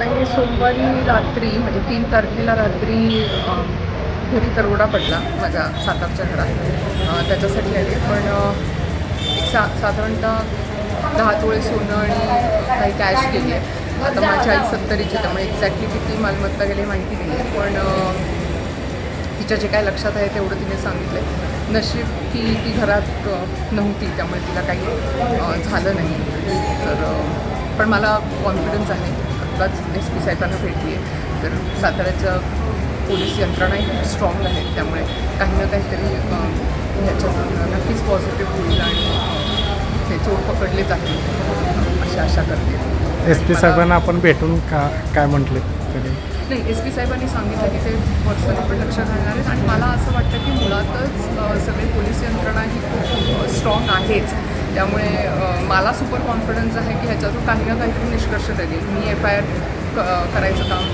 आता हे सोमवारी रात्री म्हणजे तीन तारखेला रात्री घरी दरोडा पडला माझ्या सातारच्या घरात. त्याच्यासाठी आले पण एक सा साधारणतः दहा तोळे सोनं आणि काही कॅश गेली आहे आता माझी आई सत्तरीची आहे, त्यामुळे एक्झॅक्टली किती मालमत्ता गेली माहिती नाही आहे पण तिच्या जे काय लक्षात आहे तेवढं तिने सांगितलं नशीब की ती घरात नव्हती त्यामुळे तिला काही झालं नाही. तर पण मला कॉन्फिडन्स आहे. आत्ताच एस पी साहेबांना भेटली आहे. तर साताऱ्याच्या पोलीस यंत्रणाही खूप स्ट्रॉंग आहेत त्यामुळे काही ना काहीतरी ह्याच्यातून नक्कीच पॉझिटिव्ह होईल आणि ते चोर पकडले जातील अशी आशा करते. एस पी साहेबांना आपण भेटून का काय म्हटले तरी? नाही एस पी साहेबांनी सांगितलं की ते पर्सनली पण लक्ष घालणार आहेत. आणि मला असं वाटतं की मुळातच सगळे पोलीस यंत्रणा ही खूप स्ट्रॉंग आहेच. त्यामुळे मला सुपर कॉन्फिडन्स आहे की ह्याच्यातून काही ना काहीतरी निष्कर्ष लागेल मी एफ आय आर करायचं काम.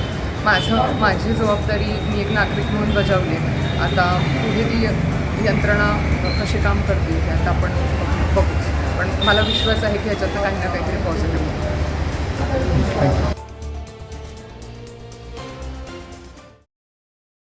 माझं माझी जबाबदारी मी एक नागरिक म्हणून बजावली. आहे. आता पुढे ती यंत्रणा कशी काम करते हे आता आपण बघूच. पण मला विश्वास आहे की ह्याच्यातून काही ना काहीतरी पॉझिटिव्ह